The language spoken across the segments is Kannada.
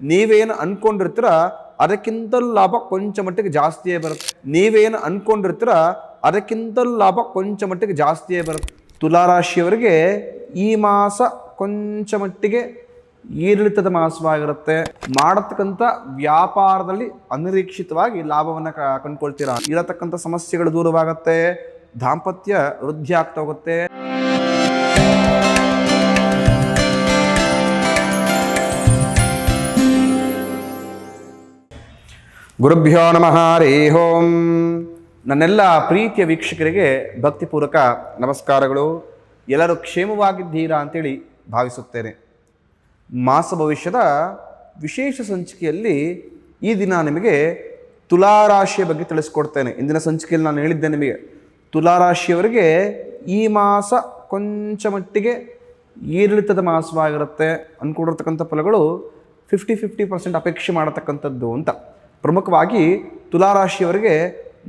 ನೀವೇನು ಅನ್ಕೊಂಡಿರ್ತೀರ ಅದಕ್ಕಿಂತ ಲಾಭ ಕೊಂಚ ಮಟ್ಟಿಗೆ ಜಾಸ್ತಿಯೇ ಬರುತ್ತೆ. ನೀವೇನು ಅನ್ಕೊಂಡಿರ್ತೀರ ಅದಕ್ಕಿಂತ ಲಾಭ ಕೊಂಚ ಮಟ್ಟಿಗೆ ಜಾಸ್ತಿಯೇ ಬರುತ್ತೆ. ತುಲಾರಾಶಿಯವರಿಗೆ ಈ ಮಾಸ ಕೊಂಚ ಮಟ್ಟಿಗೆ ಏರಿಳಿತದ ಮಾಸವಾಗಿರುತ್ತೆ. ಮಾಡತಕ್ಕಂಥ ವ್ಯಾಪಾರದಲ್ಲಿ ಅನಿರೀಕ್ಷಿತವಾಗಿ ಲಾಭವನ್ನು ಕಂಡ್ಕೊಳ್ತೀರಾ? ಇರತಕ್ಕಂಥ ಸಮಸ್ಯೆಗಳು ದೂರವಾಗುತ್ತೆ. ದಾಂಪತ್ಯ ವೃದ್ಧಿ ಆಗ್ತಾ ಹೋಗುತ್ತೆ. ಗುರುಭ್ಯೋ ನಮಃ ರೇ ಹೋಂ ನನ್ನೆಲ್ಲ ಪ್ರೀತಿಯ ವೀಕ್ಷಕರಿಗೆ ಭಕ್ತಿಪೂರ್ವಕ ನಮಸ್ಕಾರಗಳು. ಎಲ್ಲರೂ ಕ್ಷೇಮವಾಗಿದ್ದೀರಾ ಅಂತೇಳಿ ಭಾವಿಸುತ್ತೇನೆ. ಮಾಸ ಭವಿಷ್ಯದ ವಿಶೇಷ ಸಂಚಿಕೆಯಲ್ಲಿ ಈ ದಿನ ನಿಮಗೆ ತುಲಾರಾಶಿಯ ಬಗ್ಗೆ ತಿಳಿಸ್ಕೊಡ್ತೇನೆ. ಇಂದಿನ ಸಂಚಿಕೆಯಲ್ಲಿ ನಾನು ಹೇಳಿದ್ದೆ ನಿಮಗೆ ತುಲಾರಾಶಿಯವರಿಗೆ ಈ ಮಾಸ ಕೊಂಚ ಮಟ್ಟಿಗೆ ಏರಿಳಿತದ ಮಾಸವಾಗಿರುತ್ತೆ. ಅಂದ್ಕೊಂಡಿರ್ತಕ್ಕಂಥ ಫಲಗಳು ಫಿಫ್ಟಿ ಫಿಫ್ಟಿ ಪರ್ಸೆಂಟ್ ಅಪೇಕ್ಷೆ ಮಾಡತಕ್ಕಂಥದ್ದು ಅಂತ. ಪ್ರಮುಖವಾಗಿ ತುಲಾರಾಶಿಯವರಿಗೆ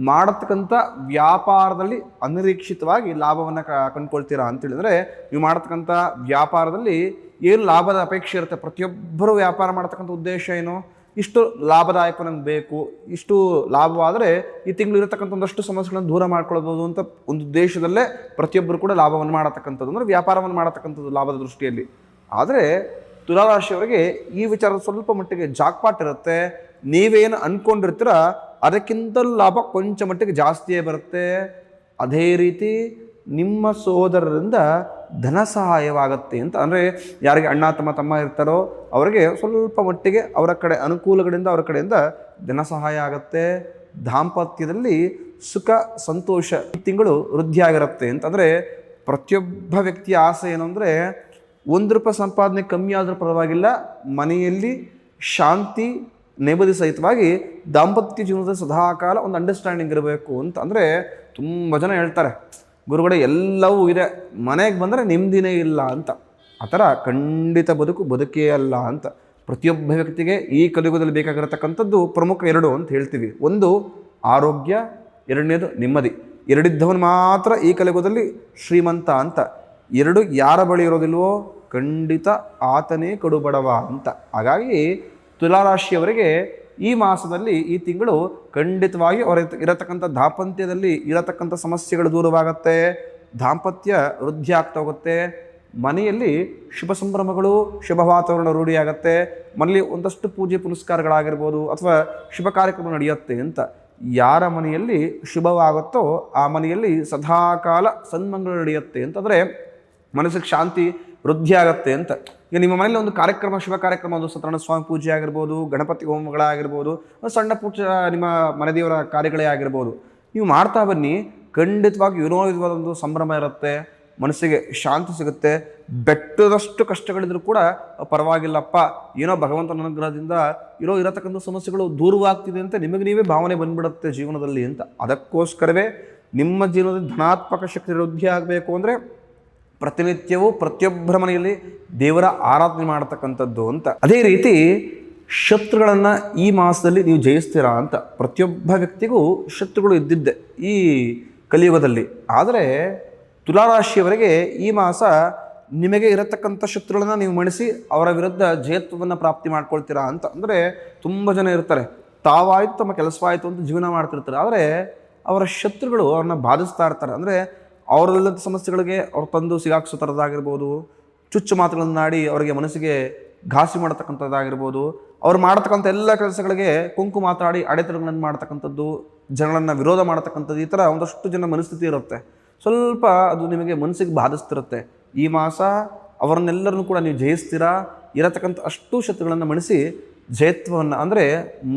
ಮಾಡತಕ್ಕಂಥ ವ್ಯಾಪಾರದಲ್ಲಿ ಅನಿರೀಕ್ಷಿತವಾಗಿ ಲಾಭವನ್ನು ಕಂಡ್ಕೊಳ್ತೀರಾ ಅಂತೇಳಿದರೆ, ನೀವು ಮಾಡತಕ್ಕಂಥ ವ್ಯಾಪಾರದಲ್ಲಿ ಏನು ಲಾಭದ ಅಪೇಕ್ಷೆ ಇರುತ್ತೆ? ಪ್ರತಿಯೊಬ್ಬರು ವ್ಯಾಪಾರ ಮಾಡತಕ್ಕಂಥ ಉದ್ದೇಶ ಏನು? ಇಷ್ಟು ಲಾಭದಾಯಕ ನನಗೆ ಬೇಕು, ಇಷ್ಟು ಲಾಭವಾದರೆ ಈ ತಿಂಗಳು ಇರತಕ್ಕಂಥ ಒಂದಷ್ಟು ಸಮಸ್ಯೆಗಳನ್ನು ದೂರ ಮಾಡ್ಕೊಳ್ಬೋದು ಅಂತ ಒಂದು ಉದ್ದೇಶದಲ್ಲೇ ಪ್ರತಿಯೊಬ್ಬರು ಕೂಡ ಲಾಭವನ್ನು ಮಾಡತಕ್ಕಂಥದ್ದು. ಅಂದರೆ ವ್ಯಾಪಾರವನ್ನು ಮಾಡತಕ್ಕಂಥದ್ದು ಲಾಭದ ದೃಷ್ಟಿಯಲ್ಲಿ. ಆದರೆ ತುಲಾರಾಶಿಯವರಿಗೆ ಈ ವಿಚಾರದ ಸ್ವಲ್ಪ ಮಟ್ಟಿಗೆ ಜಾಕ್ಪಾಟ್ ಇರುತ್ತೆ. ನೀವೇನು ಅನ್ಕೊಂಡಿರ್ತೀರ ಅದಕ್ಕಿಂತಲೂ ಲಾಭ ಕೊಂಚ ಮಟ್ಟಿಗೆ ಜಾಸ್ತಿಯೇ ಬರುತ್ತೆ. ಅದೇ ರೀತಿ ನಿಮ್ಮ ಸೋದರರಿಂದ ಧನ ಸಹಾಯವಾಗುತ್ತೆ ಅಂತ. ಅಂದರೆ ಯಾರಿಗೆ ಅಣ್ಣ, ತಮ್ಮ ತಮ್ಮ ಇರ್ತಾರೋ ಅವರಿಗೆ ಸ್ವಲ್ಪ ಮಟ್ಟಿಗೆ ಅವರ ಕಡೆ ಅನುಕೂಲಗಳಿಂದ ಅವರ ಕಡೆಯಿಂದ ಧನ ಸಹಾಯ ಆಗುತ್ತೆ. ದಾಂಪತ್ಯದಲ್ಲಿ ಸುಖ, ಸಂತೋಷ ಈ ತಿಂಗಳು ವೃದ್ಧಿಯಾಗಿರುತ್ತೆ ಅಂತಂದರೆ ಪ್ರತಿಯೊಬ್ಬ ವ್ಯಕ್ತಿಯ ಆಸೆ ಏನು ಅಂದರೆ ಒಂದು ರೂಪಾಯಿ ಸಂಪಾದನೆ ಕಮ್ಮಿ ಆದರೂ ಪರವಾಗಿಲ್ಲ. ಮನೆಯಲ್ಲಿ ಶಾಂತಿ ನೆಮ್ಮದಿ ಸಹಿತವಾಗಿ ದಾಂಪತ್ಯ ಜೀವನದ ಸದಾಕಾಲ ಒಂದು ಅಂಡರ್ಸ್ಟ್ಯಾಂಡಿಂಗ್ ಇರಬೇಕು ಅಂತ ಅಂದರೆ ತುಂಬ ಜನ ಹೇಳ್ತಾರೆ. ಗುರುಗಡೆ ಎಲ್ಲವೂ ಇದೆ. ಮನೆಗೆ ಬಂದರೆ ನೆಮ್ಮದಿನೇ ಇಲ್ಲ ಅಂತ. ಆ ಥರ ಖಂಡಿತ ಬದುಕು, ಬದುಕೇ ಅಲ್ಲ ಅಂತ. ಪ್ರತಿಯೊಬ್ಬ ವ್ಯಕ್ತಿಗೆ ಈ ಕಲಿಯುಗದಲ್ಲಿ ಬೇಕಾಗಿರತಕ್ಕಂಥದ್ದು ಪ್ರಮುಖ ಎರಡು ಅಂತ ಹೇಳ್ತೀವಿ. ಒಂದು, ಆರೋಗ್ಯ. ಎರಡನೇದು, ನೆಮ್ಮದಿ. ಎರಡಿದ್ದವನು ಮಾತ್ರ ಈ ಕಲಿಯುಗದಲ್ಲಿ ಶ್ರೀಮಂತ ಅಂತ. ಎರಡು ಯಾರ ಬಳಿ ಇರೋದಿಲ್ವೋ ಖಂಡಿತ ಆತನೇ ಕಡುಬಡವ ಅಂತ. ಹಾಗಾಗಿ ತುಲಾರಾಶಿಯವರಿಗೆ ಈ ಮಾಸದಲ್ಲಿ ಈ ತಿಂಗಳು ಖಂಡಿತವಾಗಿ ಅವರ ಇರತಕ್ಕಂಥ ದಾಂಪತ್ಯದಲ್ಲಿ ಇರತಕ್ಕಂಥ ಸಮಸ್ಯೆಗಳು ದೂರವಾಗುತ್ತೆ, ದಾಂಪತ್ಯ ವೃದ್ಧಿ ಆಗ್ತಾ ಹೋಗುತ್ತೆ, ಮನೆಯಲ್ಲಿ ಶುಭ ಸಂಭ್ರಮಗಳು, ಶುಭ ವಾತಾವರಣ ರೂಢಿಯಾಗತ್ತೆ, ಮನೆಯಲ್ಲಿ ಒಂದಷ್ಟು ಪೂಜೆ ಪುನಸ್ಕಾರಗಳಾಗಿರ್ಬೋದು ಅಥವಾ ಶುಭ ಕಾರ್ಯಕ್ರಮ ನಡೆಯುತ್ತೆ ಅಂತ ಯಾರ ಮನೆಯಲ್ಲಿ ಶುಭವಾಗುತ್ತೋ ಆ ಮನೆಯಲ್ಲಿ ಸದಾಕಾಲ ಸನ್ಮಂಗಳು ನಡೆಯುತ್ತೆ ಅಂತಂದರೆ ಮನಸ್ಸಿಗೆ ಶಾಂತಿ ವೃದ್ಧಿ ಆಗತ್ತೆ ಅಂತ. ಈಗ ನಿಮ್ಮ ಮನೇಲಿ ಒಂದು ಕಾರ್ಯಕ್ರಮ, ಶುಭ ಕಾರ್ಯಕ್ರಮ, ಒಂದು ಸತ್ಯನಾರಾಯಣ ಸ್ವಾಮಿ ಪೂಜೆ ಆಗಿರ್ಬೋದು, ಗಣಪತಿ ಹೋಮಗಳಾಗಿರ್ಬೋದು ಸಣ್ಣ ಪೂಜೆ ನಿಮ್ಮ ಮನೆದೇವರ ಕಾರ್ಯಗಳೇ ಆಗಿರ್ಬೋದು. ನೀವು ಮಾಡ್ತಾ ಬನ್ನಿ, ಖಂಡಿತವಾಗಿ ಏನೋ ಒಂದು ಸಂಭ್ರಮ ಇರುತ್ತೆ, ಮನಸ್ಸಿಗೆ ಶಾಂತಿ ಸಿಗುತ್ತೆ, ಬೆಟ್ಟದಷ್ಟು ಕಷ್ಟಗಳಿದ್ರು ಕೂಡ ಪರವಾಗಿಲ್ಲಪ್ಪ, ಏನೋ ಭಗವಂತನ ಅನುಗ್ರಹದಿಂದ ಇರೋ ಇರತಕ್ಕಂಥ ಸಮಸ್ಯೆಗಳು ದೂರವಾಗ್ತಿದೆ ಅಂತ ನಿಮಗೆ ನೀವೇ ಭಾವನೆ ಬಂದ್ಬಿಡುತ್ತೆ ಜೀವನದಲ್ಲಿ ಅಂತ. ಅದಕ್ಕೋಸ್ಕರವೇ ನಿಮ್ಮ ಜೀವನದಲ್ಲಿ ಧನಾತ್ಮಕ ಶಕ್ತಿ ವೃದ್ಧಿ ಆಗಬೇಕು ಅಂದರೆ ಪ್ರತಿನಿತ್ಯವೂ ಪ್ರತಿಯೊಬ್ಬರ ಮನೆಯಲ್ಲಿ ದೇವರ ಆರಾಧನೆ ಮಾಡತಕ್ಕಂಥದ್ದು ಅಂತ. ಅದೇ ರೀತಿ ಶತ್ರುಗಳನ್ನು ಈ ಮಾಸದಲ್ಲಿ ನೀವು ಜಯಿಸ್ತೀರಾ ಅಂತ ಪ್ರತಿಯೊಬ್ಬ ವ್ಯಕ್ತಿಗೂ ಶತ್ರುಗಳು ಇದ್ದಿದ್ದೆ ಈ ಕಲಿಯುಗದಲ್ಲಿ. ಆದರೆ ತುಲಾರಾಶಿಯವರೆಗೆ ಈ ಮಾಸ ನಿಮಗೆ ಇರತಕ್ಕಂಥ ಶತ್ರುಗಳನ್ನು ನೀವು ಮಣಿಸಿ ಅವರ ವಿರುದ್ಧ ಜಯತ್ವವನ್ನು ಪ್ರಾಪ್ತಿ ಮಾಡ್ಕೊಳ್ತೀರಾ ಅಂತ. ಅಂದರೆ ತುಂಬ ಜನ ಇರ್ತಾರೆ. ತಾವಾಯಿತು ತಮ್ಮ ಕೆಲಸವಾಯಿತು ಅಂತ ಜೀವನ ಮಾಡ್ತಿರ್ತಾರೆ. ಆದರೆ ಅವರ ಶತ್ರುಗಳು ಅವ್ರನ್ನ ಬಾಧಿಸ್ತಾ ಇರ್ತಾರೆ. ಅಂದರೆ ಅವರಲ್ಲಿದ್ದ ಸಮಸ್ಯೆಗಳಿಗೆ ಅವ್ರು ತಂದು ಸಿಗಾಕ್ಸೋ ಥರದ್ದಾಗಿರ್ಬೋದು, ಚುಚ್ಚು ಮಾತುಗಳನ್ನಾಡಿ ಅವರಿಗೆ ಮನಸ್ಸಿಗೆ ಘಾಸಿ ಮಾಡತಕ್ಕಂಥದ್ದಾಗಿರ್ಬೋದು, ಅವ್ರು ಮಾಡತಕ್ಕಂಥ ಎಲ್ಲ ಕೆಲಸಗಳಿಗೆ ಕುಂಕು ಮಾತಾಡಿ ಅಡೆತಡೆಗಳನ್ನು ಮಾಡ್ತಕ್ಕಂಥದ್ದು ಜನಗಳನ್ನು ವಿರೋಧ ಮಾಡ್ತಕ್ಕಂಥದ್ದು ಈ ಥರ ಒಂದಷ್ಟು ಜನ ಮನಸ್ಥಿತಿ ಇರುತ್ತೆ. ಸ್ವಲ್ಪ ಅದು ನಿಮಗೆ ಮನಸ್ಸಿಗೆ ಬಾಧಿಸ್ತಿರುತ್ತೆ. ಈ ಮಾಸ ಅವರನ್ನೆಲ್ಲರನ್ನು ಕೂಡ ನೀವು ಜಯಿಸ್ತೀರಾ? ಇರತಕ್ಕಂಥ ಅಷ್ಟು ಶತ್ರುಗಳನ್ನು ಮಣಿಸಿ ಜಯತ್ವವನ್ನು, ಅಂದರೆ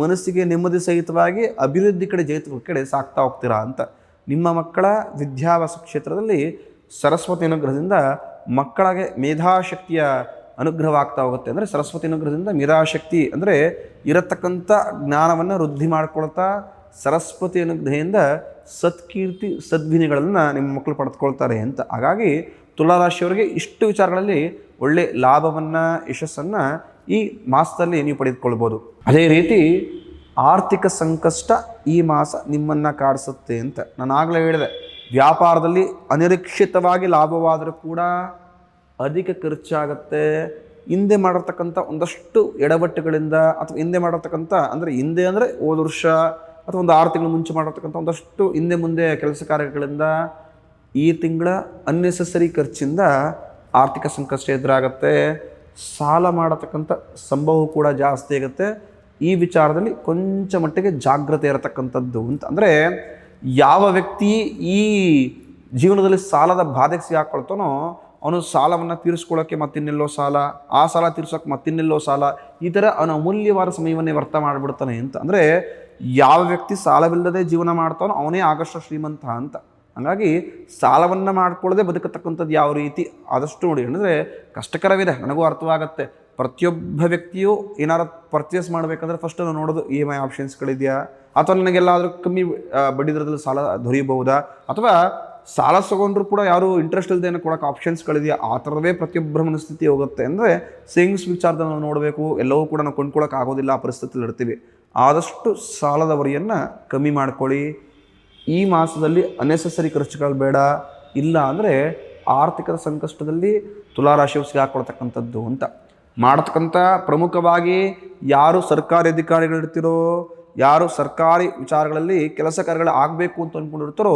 ಮನಸ್ಸಿಗೆ ನೆಮ್ಮದಿ ಸಹಿತವಾಗಿ ಅಭಿವೃದ್ಧಿ ಕಡೆ ಜಯತ್ವ ಕಡೆ ಸಾಕ್ತಾ ಹೋಗ್ತೀರಾ ಅಂತ ನಿಮ್ಮ ಮಕ್ಕಳ ವಿದ್ಯಾಭ್ಯಾಸ ಕ್ಷೇತ್ರದಲ್ಲಿ ಸರಸ್ವತಿ ಅನುಗ್ರಹದಿಂದ ಮಕ್ಕಳಿಗೆ ಮೇಧಾಶಕ್ತಿಯ ಅನುಗ್ರಹವಾಗ್ತಾ ಹೋಗುತ್ತೆ ಅಂದರೆ ಸರಸ್ವತಿ ಅನುಗ್ರಹದಿಂದ ಮೇಧಾಶಕ್ತಿ ಅಂದರೆ ಇರತಕ್ಕಂಥ ಜ್ಞಾನವನ್ನು ವೃದ್ಧಿ ಮಾಡಿಕೊಳ್ತಾ ಸರಸ್ವತಿ ಅನುಗ್ರಹದಿಂದ ಸತ್ಕೀರ್ತಿ ಸದ್ವಿನಿಗಳನ್ನು ನಿಮ್ಮ ಮಕ್ಕಳು ಪಡೆದುಕೊಳ್ತಾರೆ ಅಂತ. ಹಾಗಾಗಿ ತುಲಾರಾಶಿಯವರಿಗೆ ಇಷ್ಟು ವಿಚಾರಗಳಲ್ಲಿ ಒಳ್ಳೆ ಲಾಭವನ್ನು, ಯಶಸ್ಸನ್ನು ಈ ಮಾಸದಲ್ಲಿ ನೀವು ಪಡೆದುಕೊಳ್ಬೋದು. ಅದೇ ರೀತಿ ಆರ್ಥಿಕ ಸಂಕಷ್ಟ ಈ ಮಾಸ ನಿಮ್ಮನ್ನು ಕಾಡಿಸುತ್ತೆ ಅಂತ. ನಾನು ಆಗಲೇ ಹೇಳಿದೆ, ವ್ಯಾಪಾರದಲ್ಲಿ ಅನಿರೀಕ್ಷಿತವಾಗಿ ಲಾಭವಾದರೂ ಕೂಡ ಅಧಿಕ ಖರ್ಚಾಗತ್ತೆ. ಹಿಂದೆ ಮಾಡಿರ್ತಕ್ಕಂಥ ಒಂದಷ್ಟು ಎಡವಟ್ಟುಗಳಿಂದ ಅಥವಾ ಹಿಂದೆ ಮಾಡಿರ್ತಕ್ಕಂಥ ಅಂದರೆ ಹಿಂದೆ ಅಂದರೆ ಹೋದ ವರ್ಷ ಅಥವಾ ಒಂದು ಆರು ತಿಂಗಳು ಮುಂಚೆ ಮಾಡಿರ್ತಕ್ಕಂಥ ಒಂದಷ್ಟು ಹಿಂದೆ ಮುಂದೆ ಕೆಲಸ ಕಾರ್ಯಗಳಿಂದ ಈ ತಿಂಗಳ ಅನ್ನೆಸೆಸರಿ ಖರ್ಚಿಂದ ಆರ್ಥಿಕ ಸಂಕಷ್ಟ ಎದುರಾಗತ್ತೆ. ಸಾಲ ಮಾಡತಕ್ಕಂಥ ಸಂಭವ ಕೂಡ ಜಾಸ್ತಿ ಆಗುತ್ತೆ. ಈ ವಿಚಾರದಲ್ಲಿ ಕೊಂಚ ಮಟ್ಟಿಗೆ ಜಾಗ್ರತೆ ಇರತಕ್ಕಂಥದ್ದು ಅಂತ. ಅಂದರೆ ಯಾವ ವ್ಯಕ್ತಿ ಈ ಜೀವನದಲ್ಲಿ ಸಾಲದ ಬಾಧೆಗೆ ಸಿಗಾಕೊಳ್ತಾನೋ ಅವನು ಸಾಲವನ್ನು ತೀರಿಸ್ಕೊಳ್ಳೋಕ್ಕೆ ಮತ್ತಿನ್ನೆಲ್ಲೋ ಸಾಲ, ಆ ಸಾಲ ತೀರ್ಸೋಕೆ ಮತ್ತಿನ್ನೆಲ್ಲೋ ಸಾಲ, ಈ ಥರ ಅವನ ಅಮೂಲ್ಯವಾದ ಸಮಯವನ್ನೇ ವ್ಯರ್ಥ ಮಾಡಿಬಿಡ್ತಾನೆ ಅಂತ. ಅಂದರೆ ಯಾವ ವ್ಯಕ್ತಿ ಸಾಲವಿಲ್ಲದೆ ಜೀವನ ಮಾಡ್ತಾನೋ ಅವನೇ ಆಗಷ್ಟು ಶ್ರೀಮಂತ ಅಂತ. ಹಾಗಾಗಿ ಸಾಲವನ್ನು ಮಾಡಿಕೊಳ್ಳದೆ ಬದುಕತಕ್ಕಂಥದ್ದು ಯಾವ ರೀತಿ, ಆದಷ್ಟು ನೋಡಿ. ಅಂದರೆ ಕಷ್ಟಕರವಿದೆ, ನನಗೂ ಅರ್ಥವಾಗುತ್ತೆ. ಪ್ರತಿಯೊಬ್ಬ ವ್ಯಕ್ತಿಯು ಏನಾರು ಪರ್ಚೇಸ್ ಮಾಡಬೇಕಂದ್ರೆ ಫಸ್ಟ್ ನಾವು ನೋಡೋದು ಇ ಎಂ ಐ ಆಪ್ಷನ್ಸ್ಗಳಿದೆಯಾ ಅಥವಾ ನನಗೆಲ್ಲಾದರೂ ಕಮ್ಮಿ ಬಡ್ಡಿ ದರದಲ್ಲಿ ಸಾಲ ದೊರೆಯಬಹುದಾ ಅಥವಾ ಸಾಲ ತಗೊಂಡ್ರು ಕೂಡ ಯಾರು ಇಂಟ್ರೆಸ್ಟ್ ಇಲ್ಲದೆ ಕೊಡೋಕೆ ಆಪ್ಷನ್ಸ್ಗಳಿದೆಯಾ ಆ ಥರವೇ ಪ್ರತಿಯೊಬ್ಬರ ಮನಸ್ಥಿತಿ ಹೋಗುತ್ತೆ. ಅಂದರೆ ಸೇವಿಂಗ್ಸ್ ವಿಚಾರದಲ್ಲಿ ನಾವು ನೋಡಬೇಕು. ಎಲ್ಲವೂ ಕೂಡ ನಾವು ಕೊಂಡ್ಕೊಳ್ಳೋಕೆ ಆಗೋದಿಲ್ಲ, ಆ ಪರಿಸ್ಥಿತಿಯಲ್ಲಿ ಇರ್ತೀವಿ. ಆದಷ್ಟು ಸಾಲದ ಹೊರೆಯನ್ನು ಕಮ್ಮಿ ಮಾಡ್ಕೊಳ್ಳಿ. ಈ ಮಾಸದಲ್ಲಿ ಅನೆಸೆಸರಿ ಖರ್ಚುಗಳು ಬೇಡ. ಇಲ್ಲ ಅಂದರೆ ಆರ್ಥಿಕ ಸಂಕಷ್ಟದಲ್ಲಿ ತುಲಾರಾಶಿಯು ಸಿಗಾಕೊಳ್ತಕ್ಕಂಥದ್ದು ಅಂತ. ಮಾಡತಕ್ಕಂಥ ಪ್ರಮುಖವಾಗಿ ಯಾರು ಸರ್ಕಾರಿ ಅಧಿಕಾರಿಗಳಿರ್ತಿರೋ ಯಾರು ಸರ್ಕಾರಿ ವಿಚಾರಗಳಲ್ಲಿ ಕೆಲಸ ಕಾರ್ಯಗಳು ಆಗಬೇಕು ಅಂತ ಅಂದ್ಕೊಂಡಿರ್ತಾರೋ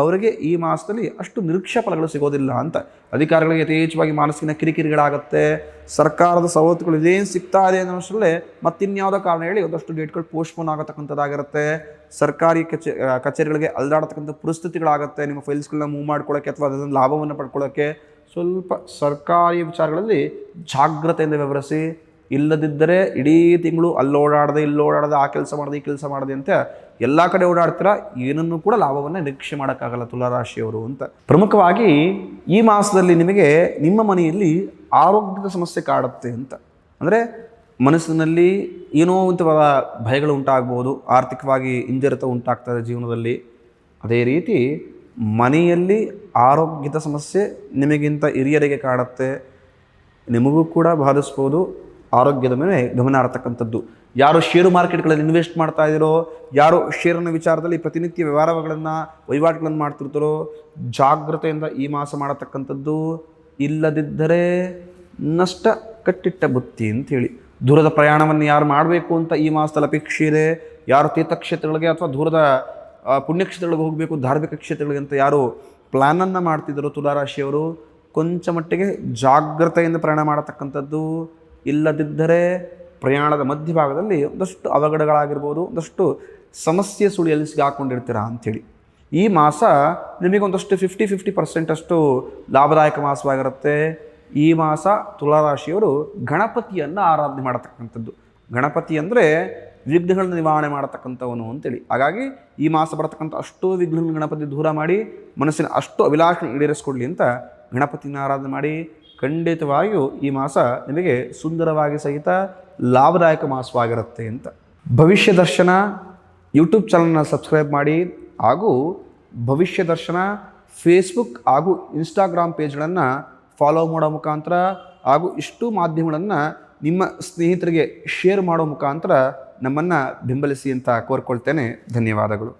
ಅವರಿಗೆ ಈ ಮಾಸದಲ್ಲಿ ಅಷ್ಟು ನಿರೀಕ್ಷಾ ಫಲಗಳು ಸಿಗೋದಿಲ್ಲ ಅಂತ. ಅಧಿಕಾರಿಗಳಿಗೆ ಯಥೇಚ್ಛವಾಗಿ ಮಾನಸಿಕ ಕಿರಿಕಿರಿಗಳಾಗುತ್ತೆ. ಸರ್ಕಾರದ ಸವಲತ್ತುಗಳು ಇದೇನು ಸಿಗ್ತಾ ಇದೆ ಅನ್ನೋ ಅಷ್ಟರಲ್ಲೇ ಮತ್ತಿನ್ಯಾವುದೋ ಕಾರಣ ಹೇಳಿ ಒಂದಷ್ಟು ಡೇಟ್ಗಳು ಪೋಸ್ಟ್ಪೋನ್ ಆಗತಕ್ಕಂಥದ್ದಾಗಿರುತ್ತೆ. ಸರ್ಕಾರಿ ಕಚೇ ಕಚೇರಿಗಳಿಗೆ ಅಲ್ದಾಡತಕ್ಕಂಥ ಪರಿಸ್ಥಿತಿಗಳಾಗುತ್ತೆ. ನಿಮ್ಮ ಫೈಲ್ಸ್ಗಳನ್ನ ಮೂವ್ ಮಾಡ್ಕೊಳ್ಳೋಕ್ಕೆ ಅಥವಾ ಅದರಿಂದ ಲಾಭವನ್ನು ಪಡ್ಕೊಳ್ಳೋಕ್ಕೆ ಸ್ವಲ್ಪ ಸರ್ಕಾರಿ ವಿಚಾರಗಳಲ್ಲಿ ಜಾಗ್ರತೆಯಿಂದ ವ್ಯವಹರಿಸಿ ಇಲ್ಲದಿದ್ದರೆ ಇಡೀ ತಿಂಗಳು ಅಲ್ಲಿ ಓಡಾಡದೆ, ಇಲ್ಲಿ ಓಡಾಡದೆ, ಆ ಕೆಲಸ ಮಾಡಿದೆ, ಈ ಕೆಲಸ ಮಾಡಿದೆ ಅಂತ ಎಲ್ಲ ಕಡೆ ಓಡಾಡ್ತೀರಾ? ಏನನ್ನು ಕೂಡ ಲಾಭವನ್ನು ನಿರೀಕ್ಷೆ ಮಾಡೋಕ್ಕಾಗಲ್ಲ ತುಲಾರಾಶಿಯವರು ಅಂತ. ಪ್ರಮುಖವಾಗಿ ಈ ಮಾಸದಲ್ಲಿ ನಿಮಗೆ ನಿಮ್ಮ ಮನೆಯಲ್ಲಿ ಆರೋಗ್ಯದ ಸಮಸ್ಯೆ ಕಾಡುತ್ತೆ ಅಂತ. ಅಂದರೆ ಮನಸ್ಸಿನಲ್ಲಿ ಏನೋ ಒಂದು ಭಯಗಳು ಉಂಟಾಗ್ಬೋದು, ಆರ್ಥಿಕವಾಗಿ ಹಿಂಜರಿತ ಉಂಟಾಗ್ತದೆ ಜೀವನದಲ್ಲಿ. ಅದೇ ರೀತಿ ಮನೆಯಲ್ಲಿ ಆರೋಗ್ಯದ ಸಮಸ್ಯೆ ನಿಮಗಿಂತ ಹಿರಿಯರಿಗೆ ಕಾಡುತ್ತೆ. ನಿಮಗೂ ಕೂಡ ಬಾಧಿಸ್ಬೋದು. ಆರೋಗ್ಯದ ಮೇಲೆ ಗಮನ ಹರತಕ್ಕಂಥದ್ದು. ಯಾರು ಷೇರು ಮಾರ್ಕೆಟ್ಗಳಲ್ಲಿ ಇನ್ವೆಸ್ಟ್ ಮಾಡ್ತಾ ಇದ್ದೀರೋ ಯಾರು ಷೇರಿನ ವಿಚಾರದಲ್ಲಿ ಪ್ರತಿನಿತ್ಯ ವ್ಯವಹಾರಗಳನ್ನು, ವಹಿವಾಟುಗಳನ್ನು ಮಾಡ್ತಿರ್ತಾರೋ, ಜಾಗ್ರತೆಯಿಂದ ಈ ಮಾಸ ಮಾಡತಕ್ಕಂಥದ್ದು ಇಲ್ಲದಿದ್ದರೆ ನಷ್ಟ ಕಟ್ಟಿಟ್ಟ ಬುತ್ತಿ ಅಂತೇಳಿ. ದೂರದ ಪ್ರಯಾಣವನ್ನು ಯಾರು ಮಾಡಬೇಕು ಅಂತ ಈ ಮಾಸದಲ್ಲಿ ಅಪೇಕ್ಷೆ ಇದೆ? ಯಾರು ತೀರ್ಥಕ್ಷೇತ್ರಗಳಿಗೆ ಅಥವಾ ದೂರದ ಪುಣ್ಯಕ್ಷೇತ್ರಗಳಿಗೆ ಹೋಗಬೇಕು, ಧಾರ್ಮಿಕ ಕ್ಷೇತ್ರಗಳಿಗೆ ಅಂತ ಯಾರು ಪ್ಲ್ಯಾನನ್ನು ಮಾಡ್ತಿದ್ದರು ತುಲಾರಾಶಿಯವರು, ಕೊಂಚ ಮಟ್ಟಿಗೆ ಜಾಗ್ರತೆಯಿಂದ ಪ್ರಯಾಣ ಮಾಡತಕ್ಕಂಥದ್ದು ಇಲ್ಲದಿದ್ದರೆ ಪ್ರಯಾಣದ ಮಧ್ಯಭಾಗದಲ್ಲಿ ಒಂದಷ್ಟು ಅವಘಡಗಳಾಗಿರ್ಬೋದು, ಒಂದಷ್ಟು ಸಮಸ್ಯೆ ಸುಳಿಯಲ್ಲಿ ಸಿಗಾಕೊಂಡಿರ್ತೀರಾ ಅಂಥೇಳಿ. ಈ ಮಾಸ ನಿಮಗೆ ಒಂದಷ್ಟು ಫಿಫ್ಟಿ ಫಿಫ್ಟಿ ಪರ್ಸೆಂಟಷ್ಟು ಲಾಭದಾಯಕ ಮಾಸವಾಗಿರುತ್ತೆ. ಈ ಮಾಸ ತುಲಾರಾಶಿಯವರು ಗಣಪತಿಯನ್ನು ಆರಾಧನೆ ಮಾಡತಕ್ಕಂಥದ್ದು. ಗಣಪತಿ ಅಂದರೆ ವಿಘ್ನಗಳನ್ನು ನಿವಾರಣೆ ಮಾಡತಕ್ಕಂಥವನು ಅಂತೇಳಿ ಹಾಗಾಗಿ ಈ ಮಾಸ ಬರತಕ್ಕಂಥ ಅಷ್ಟು ವಿಘ್ನ ಗಣಪತಿ ದೂರ ಮಾಡಿ, ಮನಸ್ಸಿನ ಅಷ್ಟು ಅಭಿಲಾಷೆ ಈಡೇರಿಸ್ಕೊಡ್ಲಿ ಅಂತ ಗಣಪತಿನ ಆರಾಧನೆ ಮಾಡಿ ಖಂಡಿತವಾಗಿಯೂ ಈ ಮಾಸ ನಿಮಗೆ ಸುಂದರವಾಗಿ ಸಹಿತ ಲಾಭದಾಯಕ ಮಾಸವಾಗಿರುತ್ತೆ ಅಂತ. ಭವಿಷ್ಯ ದರ್ಶನ ಯೂಟ್ಯೂಬ್ ಚಾನಲ್ನ ಸಬ್ಸ್ಕ್ರೈಬ್ ಮಾಡಿ ಹಾಗೂ ಭವಿಷ್ಯ ದರ್ಶನ ಫೇಸ್ಬುಕ್ ಹಾಗೂ ಇನ್ಸ್ಟಾಗ್ರಾಮ್ ಪೇಜ್ಗಳನ್ನು ಫಾಲೋ ಮಾಡೋ ಮುಖಾಂತರ ಹಾಗೂ ಇಷ್ಟು ಮಾಧ್ಯಮಗಳನ್ನು ನಿಮ್ಮ ಸ್ನೇಹಿತರಿಗೆ ಶೇರ್ ಮಾಡೋ ಮುಖಾಂತರ ನಮ್ಮನ್ನು ಬೆಂಬಲಿಸಿ ಅಂತ ಕೋರ್ಕೊಳ್ತೇನೆ. ಧನ್ಯವಾದಗಳು.